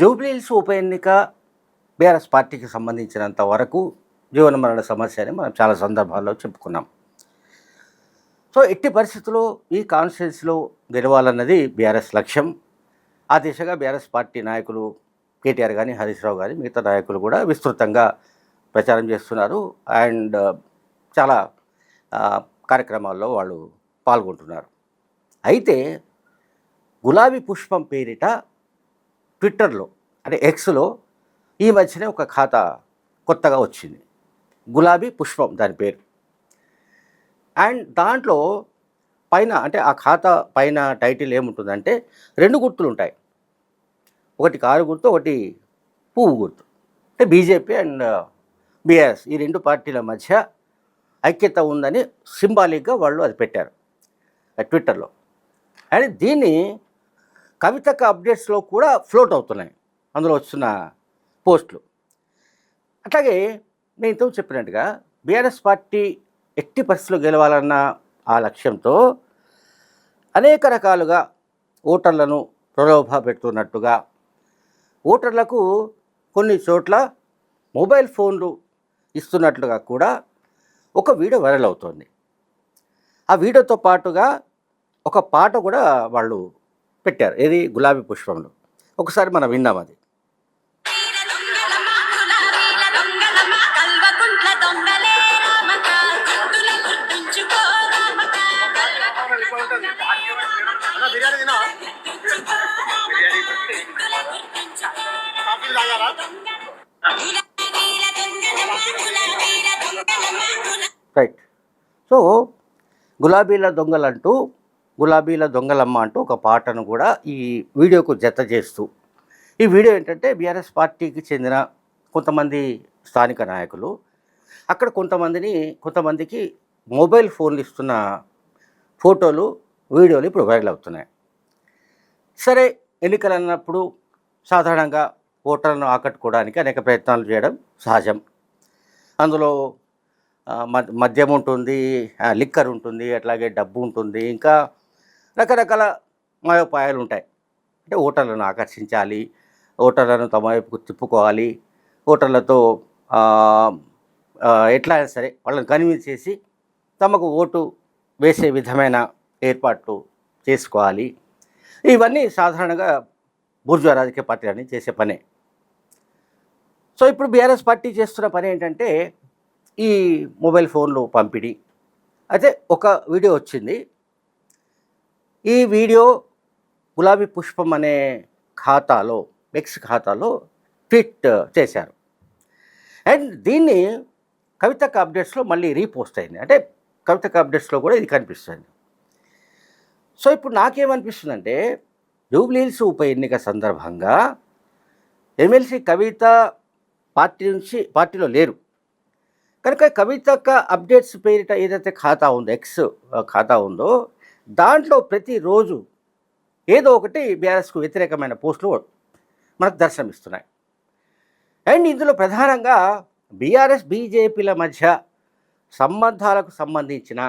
జూబ్లీహిల్స్ ఉప ఎన్నిక బీఆర్ఎస్ పార్టీకి సంబంధించినంత వరకు జీవన మరణ సమస్య అని మనం చాలా సందర్భాల్లో చెప్పుకున్నాం. సో ఎట్టి పరిస్థితుల్లో ఈ కాన్స్టిట్యున్సీలో గెలవాలన్నది బీఆర్ఎస్ లక్ష్యం. ఆ దిశగా బీఆర్ఎస్ పార్టీ నాయకులు కేటీఆర్ కానీ హరీష్ రావు కానీ మిగతా నాయకులు కూడా విస్తృతంగా ప్రచారం చేస్తున్నారు. అండ్ చాలా కార్యక్రమాల్లో వాళ్ళు పాల్గొంటున్నారు. అయితే గులాబీ పుష్పం పేరిట ట్విట్టర్లో అంటే ఎక్స్లో ఈ మధ్యనే ఒక ఖాతా కొత్తగా వచ్చింది. గులాబీ పుష్పం దాని పేరు. అండ్ దాంట్లో పైన అంటే ఆ ఖాతా పైన టైటిల్ ఏముంటుందంటే రెండు గుర్తులు ఉంటాయి ఒకటి కారు గుర్తు ఒకటి పువ్వు గుర్తు. అంటే బీజేపీ అండ్ బీఆర్ఎస్ ఈ రెండు పార్టీల మధ్య ఐక్యత ఉందని సింబాలిక్గా వాళ్ళు అది పెట్టారు. ట్విట్టర్లో అండ్ దీన్ని కవితక అప్డేట్స్లో కూడా ఫ్లోట్ అవుతున్నాయి. అందులో వస్తున్న పోస్టులు. అట్లాగే నేను ఇంతకు చెప్పినట్టుగా బీఆర్ఎస్ పార్టీ ఎట్టి పరిస్థితుల్లో గెలవాలన్న ఆ లక్ష్యంతో అనేక రకాలుగా ఓటర్లను ప్రలోభ పెడుతున్నట్టుగా ఓటర్లకు కొన్ని చోట్ల మొబైల్ ఫోన్లు ఇస్తున్నట్లుగా కూడా ఒక వీడియో వైరల్ అవుతోంది. ఆ వీడియోతో పాటుగా ఒక పాట కూడా వాళ్ళు పెట్టారు. ఏది? గులాబీ పుష్పంలో. ఒకసారి మనం విందాం అది. రైట్ సో గులాబీల దొంగలంటూ గులాబీల దొంగలమ్మ అంటూ ఒక పాటను కూడా ఈ వీడియోకు జత చేస్తూ ఈ వీడియో ఏంటంటే బీఆర్ఎస్ పార్టీకి చెందిన కొంతమంది స్థానిక నాయకులు. అక్కడ కొంతమందిని కొంతమందికి మొబైల్ ఫోన్లు ఇస్తున్న ఫోటోలు వీడియోలు ఇప్పుడు వైరల్ అవుతున్నాయి. సరే ఎన్నికలు అన్నప్పుడు సాధారణంగా ఓటర్లను ఆకట్టుకోవడానికి అనేక ప్రయత్నాలు చేయడం సహజం. అందులో మద్యం ఉంటుంది లిక్కర్ ఉంటుంది అట్లాగే డబ్బు ఉంటుంది ఇంకా రకరకాల మాయోపాయాలు ఉంటాయి. అంటే ఓటర్లను ఆకర్షించాలి ఓటర్లను తమ వైపుకు తిప్పుకోవాలి ఓటర్లతో ఎట్లా అయినా సరే వాళ్ళని కన్విన్స్ చేసి తమకు ఓటు వేసే విధమైన ఏర్పాట్లు చేసుకోవాలి. ఇవన్నీ సాధారణంగా బూర్జువా రాజకీయ పార్టీలన్నీ చేసే పనే. సో ఇప్పుడు బీఆర్ఎస్ పార్టీ చేస్తున్న పని ఏంటంటే ఈ మొబైల్ ఫోన్లు పంపిణీ. అయితే ఒక వీడియో వచ్చింది. ఈ వీడియో గులాబీ పుష్పం అనే ఖాతాలో ఎక్స్ ఖాతాలో ట్వీట్ చేశారు. అండ్ దీన్ని కవితక అప్డేట్స్లో మళ్ళీ రీపోస్ట్ అయింది. అంటే కవితక అప్డేట్స్లో కూడా ఇది కనిపిస్తుంది. సో ఇప్పుడు నాకేమనిపిస్తుందంటే జూబ్లీహిల్స్ ఉప ఎన్నిక సందర్భంగా ఎమ్మెల్సీ కవిత పార్టీ నుంచి పార్టీలో లేరు. కనుక కవితక అప్డేట్స్ పేరిట ఏదైతే ఖాతా ఉందో ఎక్స్ ఖాతా ఉందో దాంట్లో ప్రతిరోజు ఏదో ఒకటి బీఆర్ఎస్కు వ్యతిరేకమైన పోస్టులు మనకు దర్శనమిస్తున్నాయి. అండ్ ఇందులో ప్రధానంగా బీఆర్ఎస్ బీజేపీల మధ్య సంబంధాలకు సంబంధించిన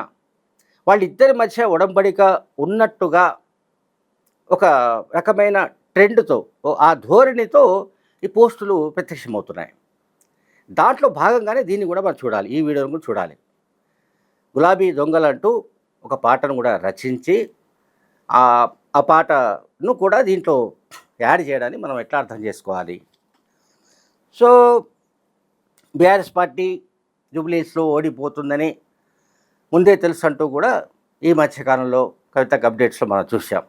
వాళ్ళిద్దరి మధ్య ఉడంబడిక ఉన్నట్టుగా ఒక రకమైన ట్రెండ్తో ఓ ఆ ధోరణితో ఈ పోస్టులు ప్రత్యక్షమవుతున్నాయి. దాంట్లో భాగంగానే దీన్ని కూడా మనం చూడాలి. ఈ వీడియోను కూడా చూడాలి. గులాబీ దొంగలంటూ ఒక పాటను కూడా రచించి ఆ ఆ పాటను కూడా దీంట్లో యాడ్ చేయడాన్ని మనం ఎట్లా అర్థం చేసుకోవాలి? సో బీఆర్ఎస్ పార్టీ జూబ్లీస్లో ఓడిపోతుందని ముందే తెలుసు అంటూ కూడా ఈ మధ్యకాలంలో కవితకు అప్డేట్స్లో మనం చూసాం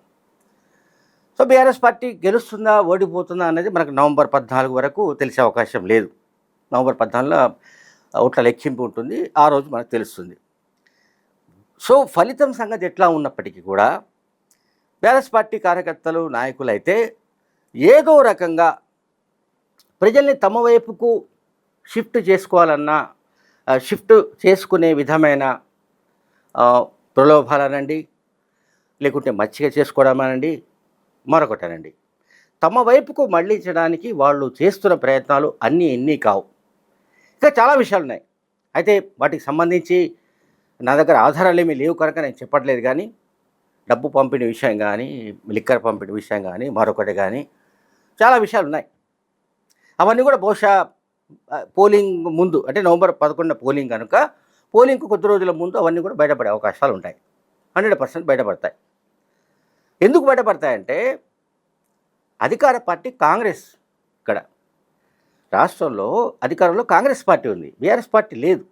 సో బీఆర్ఎస్ పార్టీ గెలుస్తుందా ఓడిపోతుందా అనేది మనకు నవంబర్ పద్నాలుగు వరకు తెలిసే అవకాశం లేదు. నవంబర్ పద్నాలుగులో ఓట్ల లెక్కింపు ఉంటుంది. ఆ రోజు మనకు తెలుస్తుంది. సో ఫలితం సంగతి ఎట్లా ఉన్నప్పటికీ కూడా బీఆర్ఎస్ పార్టీ కార్యకర్తలు నాయకులు అయితే ఏదో రకంగా ప్రజల్ని తమ వైపుకు షిఫ్ట్ చేసుకోవాలన్నా షిఫ్ట్ చేసుకునే విధమైన ప్రలోభాలనండి. లేకుంటే మచ్చిక చేసుకోవడం అనండి మరొకటనండి. తమ వైపుకు మళ్ళించడానికి వాళ్ళు చేస్తున్న ప్రయత్నాలు అన్నీ ఎన్ని కావు. ఇంకా చాలా విషయాలు ఉన్నాయి అయితే వాటికి సంబంధించి నా దగ్గర ఆధారాలు ఏమీ లేవు కనుక నేను చెప్పట్లేదు కానీ డబ్బు పంపిణీ విషయం కానీ లిక్కర్ పంపిణీ విషయం కానీ మరొకటి కానీ చాలా విషయాలు ఉన్నాయి. అవన్నీ కూడా బహుశా పోలింగ్ ముందు అంటే నవంబర్ పదకొండున పోలింగ్ కనుక పోలింగ్కు కొద్ది రోజుల ముందు అవన్నీ కూడా బయటపడే అవకాశాలు ఉంటాయి. హండ్రెడ్ పర్సెంట్ బయటపడతాయి. ఎందుకు బయటపడతాయంటే అధికార పార్టీ కాంగ్రెస్ ఇక్కడ. రాష్ట్రంలో అధికారంలో కాంగ్రెస్ పార్టీ ఉంది. బీఆర్ఎస్ పార్టీ లేదు.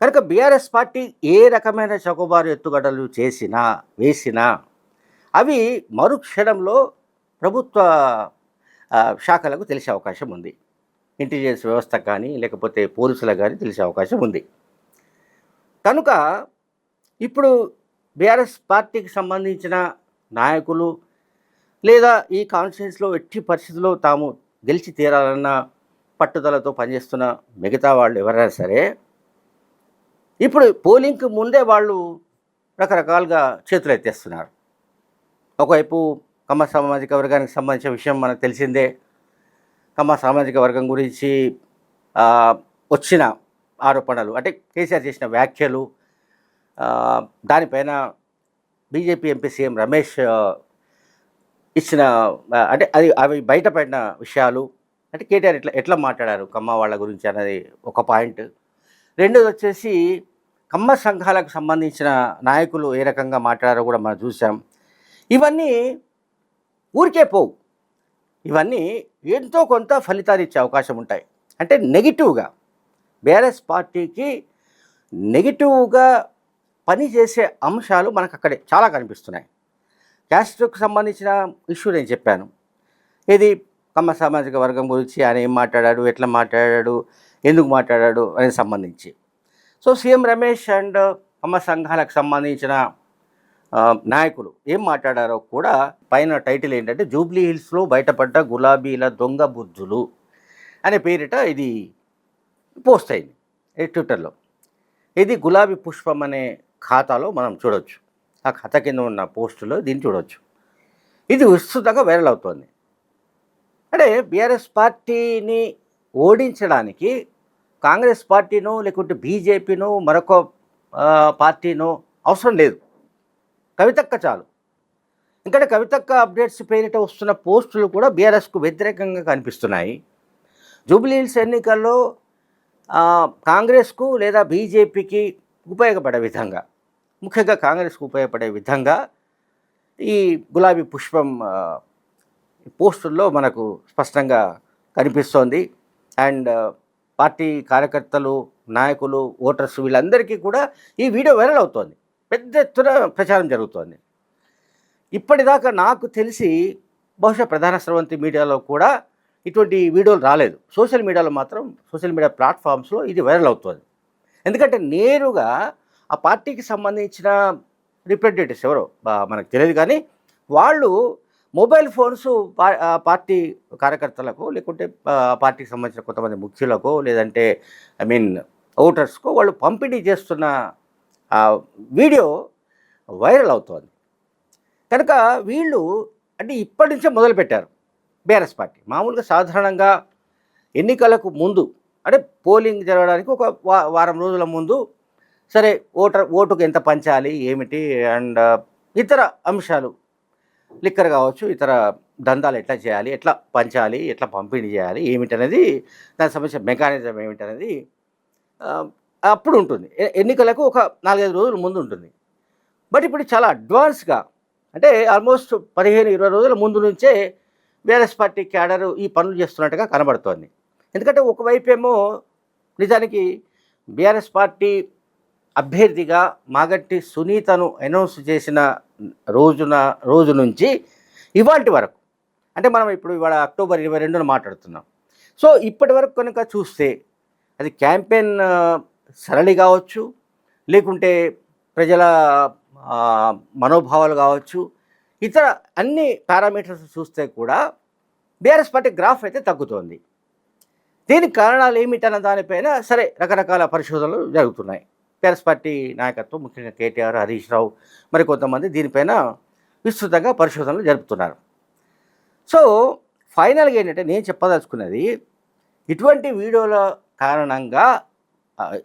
కనుక బీఆర్ఎస్ పార్టీ ఏ రకమైన చౌకబారు ఎత్తుగడలు చేసినా వేసినా అవి మరుక్షణంలో ప్రభుత్వ శాఖలకు తెలిసే అవకాశం ఉంది. ఇంటెలిజెన్స్ వ్యవస్థ కానీ లేకపోతే పోలీసులకు కానీ తెలిసే అవకాశం ఉంది. కనుక ఇప్పుడు బీఆర్ఎస్ పార్టీకి సంబంధించిన నాయకులు లేదా ఈ కాన్స్టిట్యూన్స్లో ఎట్టి పరిస్థితుల్లో తాము గెలిచి తీరాలన్న పట్టుదలతో పనిచేస్తున్న మిగతా వాళ్ళు ఎవరైనా సరే ఇప్పుడు పోలింగ్కి ముందే వాళ్ళు రకరకాలుగా చేతులు ఎత్తేస్తున్నారు. ఒకవైపు కమ్మ సామాజిక వర్గానికి సంబంధించిన విషయం మనకు తెలిసిందే. కమ్మ సామాజిక వర్గం గురించి వచ్చిన ఆరోపణలు అంటే కేసీఆర్ చేసిన వ్యాఖ్యలు దానిపైన బీజేపీ ఎంపీ సీఎం రమేష్ ఇచ్చిన అంటే అది అవి బయటపడిన విషయాలు. అంటే కేటీఆర్ ఎట్లా ఎట్లా మాట్లాడారు కమ్మ వాళ్ళ గురించి అనేది ఒక పాయింట్. రెండోది వచ్చేసి కమ్మ సంఘాలకు సంబంధించిన నాయకులు ఏ రకంగా మాట్లాడారో కూడా మనం చూసాం ఇవన్నీ ఊరికే పోవు. ఇవన్నీ ఎంతో కొంత ఫలితాలు ఇచ్చే అవకాశం ఉంటాయి. అంటే నెగిటివ్గా బీఆర్ఎస్ పార్టీకి నెగిటివ్గా పనిచేసే అంశాలు మనకు అక్కడే చాలా కనిపిస్తున్నాయి. క్యాస్ట్కు సంబంధించిన ఇష్యూ నేను చెప్పాను. ఇది కమ్మ సామాజిక వర్గం గురించి ఆయన ఏం మాట్లాడాడు ఎట్లా మాట్లాడాడు ఎందుకు మాట్లాడాడు అనేది సంబంధించి. సో సీఎం రమేష్ అండ్ అమ్మ సంఘాలకు సంబంధించిన నాయకులు ఏం మాట్లాడారో కూడా పైన టైటిల్ ఏంటంటే జూబ్లీ హిల్స్లో బయటపడ్డ గులాబీల దొంగ బుద్ధులు అనే పేరిట ఇది పోస్ట్ అయింది ట్విట్టర్లో. ఇది గులాబీ పుష్పం అనే ఖాతాలో మనం చూడొచ్చు. ఆ ఖాతా కింద ఉన్న పోస్టులో దీన్ని చూడొచ్చు. ఇది విస్తృతంగా వైరల్ అవుతోంది. అంటే బీఆర్ఎస్ పార్టీని ఓడించడానికి కాంగ్రెస్ పార్టీనో లేకుంటే బీజేపీనో మరొక పార్టీనో అవసరం లేదు. కవితక్క చాలు. ఎందుకంటే కవితక్క అప్డేట్స్ పేరిట వస్తున్న పోస్టులు కూడా బీఆర్ఎస్కు వ్యతిరేకంగా కనిపిస్తున్నాయి. జూబ్లీహిల్స్ ఎన్నికల్లో కాంగ్రెస్కు లేదా బీజేపీకి ఉపయోగపడే విధంగా ముఖ్యంగా కాంగ్రెస్కు ఉపయోగపడే విధంగా ఈ గులాబీ పుష్పం పోస్టుల్లో మనకు స్పష్టంగా కనిపిస్తోంది. అండ్ పార్టీ కార్యకర్తలు నాయకులు ఓటర్స్ వీళ్ళందరికీ కూడా ఈ వీడియో వైరల్ అవుతోంది. పెద్ద ఎత్తున ప్రచారం జరుగుతోంది. ఇప్పటిదాకా నాకు తెలిసి బహుశా ప్రధాన స్రవంతి మీడియాలో కూడా ఇటువంటి వీడియోలు రాలేదు. సోషల్ మీడియాలో మాత్రం సోషల్ మీడియా ప్లాట్ఫామ్స్లో ఇది వైరల్ అవుతుంది. ఎందుకంటే నేరుగా ఆ పార్టీకి సంబంధించిన రిప్రజెంటేటివ్స్ ఎవరో బా- మనకు తెలియదు కానీ వాళ్ళు మొబైల్ ఫోన్స్ పా- పార్టీ కార్యకర్తలకు లేకుంటే పార్టీకి సంబంధించిన కొంతమంది ముఖ్యులకు లేదంటే ఐ మీన్ ఓటర్స్కు వాళ్ళు పంపిణీ చేస్తున్న వీడియో వైరల్ అవుతోంది. కనుక వీళ్ళు అంటే ఇప్పటి నుంచే మొదలుపెట్టారు బీఆర్ఎస్ పార్టీ. మామూలుగా సాధారణంగా ఎన్నికలకు ముందు అంటే పోలింగ్ జరగడానికి ఒక వా వారం రోజుల ముందు సరే ఓటర్ ఓటుకు ఎంత పంచాలి ఏమిటి అండ్ ఇతర అంశాలు లిక్కర్ కావచ్చు ఇతర దందాలు ఎట్లా చేయాలి ఎట్లా పంచాలి ఎట్లా పంపిణీ చేయాలి ఏమిటనేది దానికి సంబంధించిన మెకానిజం ఏమిటనేది అప్పుడు ఉంటుంది. ఎన్నికలకు ఒక నాలుగైదు రోజుల ముందు ఉంటుంది. బట్ ఇప్పుడు చాలా అడ్వాన్స్గా అంటే ఆల్మోస్ట్ పదిహేను ఇరవై రోజుల ముందు నుంచే బీఆర్ఎస్ పార్టీ క్యాడర్ ఈ పనులు చేస్తున్నట్టుగా కనబడుతోంది. ఎందుకంటే ఒకవైపు ఏమో నిజానికి బీఆర్ఎస్ పార్టీ అభ్యర్థిగా మాగట్టి సునీతను అనౌన్స్ చేసిన రోజున రోజు నుంచి ఇవాటి వరకు. అంటే మనం ఇప్పుడు ఇవాళ అక్టోబర్ ఇరవై రెండున మాట్లాడుతున్నాం. సో ఇప్పటి వరకు కనుక చూస్తే అది క్యాంపెయిన్ సరళి కావచ్చు లేకుంటే ప్రజల మనోభావాలు కావచ్చు ఇతర అన్ని పారామీటర్స్ చూస్తే కూడా బీఆర్ఎస్ పార్టీ గ్రాఫ్ అయితే తగ్గుతోంది. దీనికి కారణాలు ఏమిటన్న దానిపైన సరే రకరకాల పరిశోధనలు జరుగుతున్నాయి. టీఆర్ఎస్ పార్టీ నాయకత్వం ముఖ్యంగా కేటీఆర్ హరీష్ రావు మరి కొంతమంది దీనిపైన విస్తృతంగా పరిశోధనలు జరుపుతున్నారు. సో ఫైనల్గా ఏంటంటే నేను చెప్పదలుచుకున్నది ఇటువంటి వీడియోల కారణంగా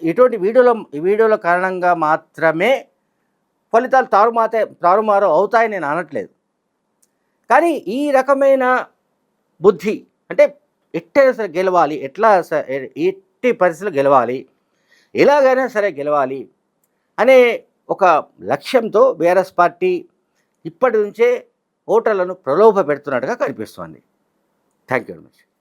ఇటువంటి వీడియోల వీడియోల కారణంగా మాత్రమే ఫలితాలు తారుమాతే తారుమారు అవుతాయని నేను అనట్లేదు. కానీ ఈ రకమైన బుద్ధి అంటే ఎట్టే సరే గెలవాలి ఎట్లా ఎట్టి పరిస్థితులు గెలవాలి ఎలాగైనా సరే గెలవాలి అనే ఒక లక్ష్యంతో బీఆర్ఎస్ పార్టీ ఇప్పటి నుంచే ఓటర్లను ప్రలోభ పెడుతున్నట్టుగా కనిపిస్తోంది. Thank you very much.